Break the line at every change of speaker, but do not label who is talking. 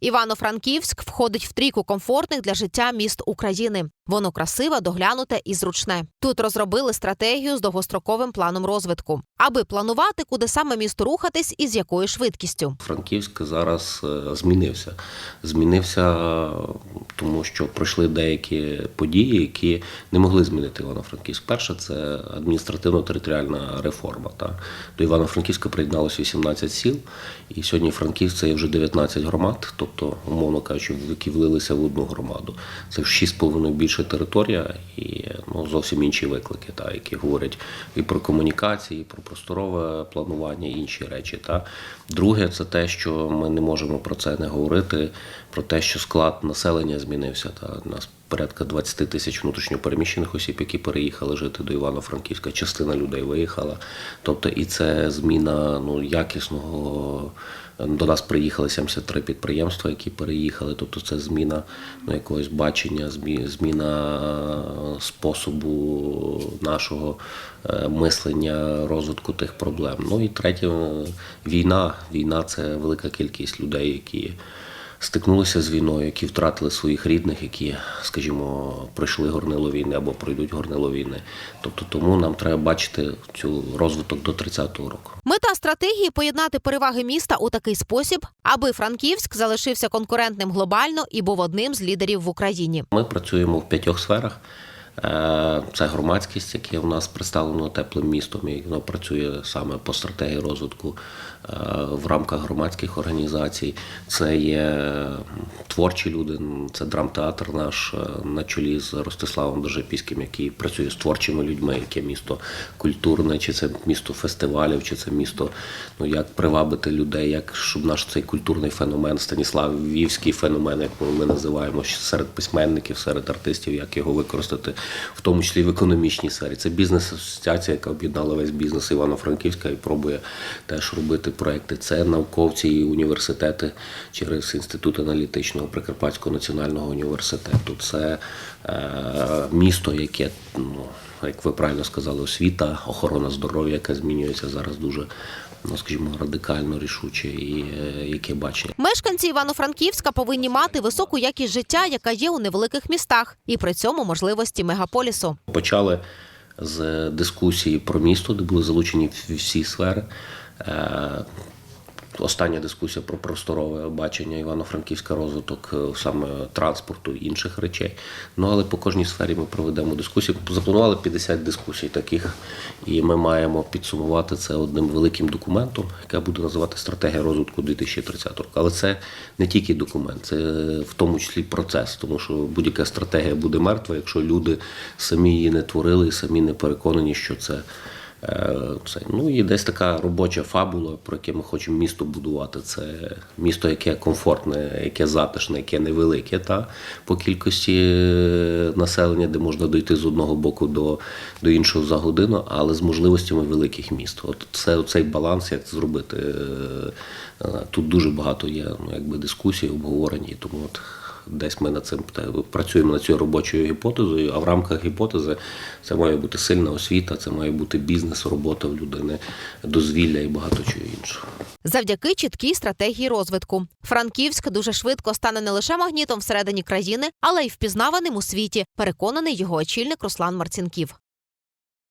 Івано-Франківськ входить в трійку комфортних для життя міст України. Воно красиве, доглянуте і зручне. Тут розробили стратегію з довгостроковим планом розвитку, аби планувати, куди саме місту рухатись і з якою швидкістю.
Франківськ зараз е, змінився. Змінився, тому що пройшли деякі події, які не могли змінити Івано-Франківськ. Перше це адміністративно-територіальна реформа. Та. До Івано-Франківська приєдналося 18 сіл, і сьогодні Франківськ це вже 19 громад, тобто, умовно кажучи, які влилися в одну громаду. Це в 6,5 більше територія і ну, зовсім інші виклики, та, які говорять і про комунікації, і про просторове планування, і інші речі. Та. Друге, це те, що ми не можемо про це не говорити, про те, що склад населення змінився. Та. Нас порядка 20 тисяч внутрішньопереміщених осіб, які переїхали жити до Івано-Франківська. Частина людей виїхала. Тобто, і це зміна ну, якісного. До нас приїхали 73 підприємства, які переїхали. Тобто, це зміна ну, якогось бачення, зміна способу нашого е, мислення, розвитку тих проблем. Ну і третє, війна. Війна це велика кількість людей, які стикнулися з війною, які втратили своїх рідних, які, скажімо, пройшли горнило війни або пройдуть горнило війни. Тобто тому нам треба бачити цю розвиток до 30-го року.
Мета стратегії поєднати переваги міста у такий спосіб, аби Франківськ залишився конкурентним глобально і був одним з лідерів в Україні.
Ми працюємо в п'ятьох сферах. Е, Це громадськість, яке в нас представлено теплим містом, і воно працює саме по стратегії розвитку е, в рамках громадських організацій. Це є творчі люди, це драмтеатр наш е, на чолі з Ростиславом Дожепіським, який працює з творчими людьми, яке місто культурне, чи це місто фестивалів, чи це місто, ну як привабити людей, як щоб наш цей культурний феномен, Станіславівський феномен, як ми називаємо серед письменників, серед артистів, як його використати, в тому числі в економічній сфері. Це бізнес-асоціація, яка об'єднала весь бізнес Івано-Франківська і пробує теж робити проекти. Це науковці і університети через інститут аналітичного Прикарпатського національного університету. Це е, місто, яке ну. Як ви правильно сказали, освіта, охорона здоров'я, яка змінюється зараз дуже, ну скажімо, радикально рішуче, і е, яке бачення.
Мешканці Івано-Франківська повинні мати високу якість життя, яка є у невеликих містах, і при цьому можливості мегаполісу.
Почали з дискусії про місто, де були залучені всі сфери. Остання дискусія про просторове бачення Івано-Франківська розвиток е, саме транспорту і інших речей. Ну але по кожній сфері ми проведемо дискусію. Запланували 50 дискусій таких, і ми маємо підсумувати це одним великим документом, яка буде називати стратегія розвитку 2030 року. Але це не тільки документ, це в тому числі процес, тому що будь-яка стратегія буде мертва, якщо люди самі її не творили і самі не переконані, що це. Е, Це ну і десь така робоча фабула, про яке ми хочемо місто будувати. Це місто, яке комфортне, яке затишне, яке невелике, та по кількості е, населення, де можна дойти з одного боку до, до іншого за годину, але з можливостями великих міст. От це цей баланс, як це зробити. Е, Тут дуже багато є ну, якби дискусій, обговорень, і тому от десь ми над цим працюємо над цією робочою гіпотезою, а в рамках гіпотези це має бути сильна освіта, це має бути бізнес, робота в людини, дозвілля і багато чого іншого.
Завдяки чіткій стратегії розвитку. Франківськ дуже швидко стане не лише магнітом всередині країни, але й впізнаваним у світі. Переконаний його очільник Руслан Марцінків.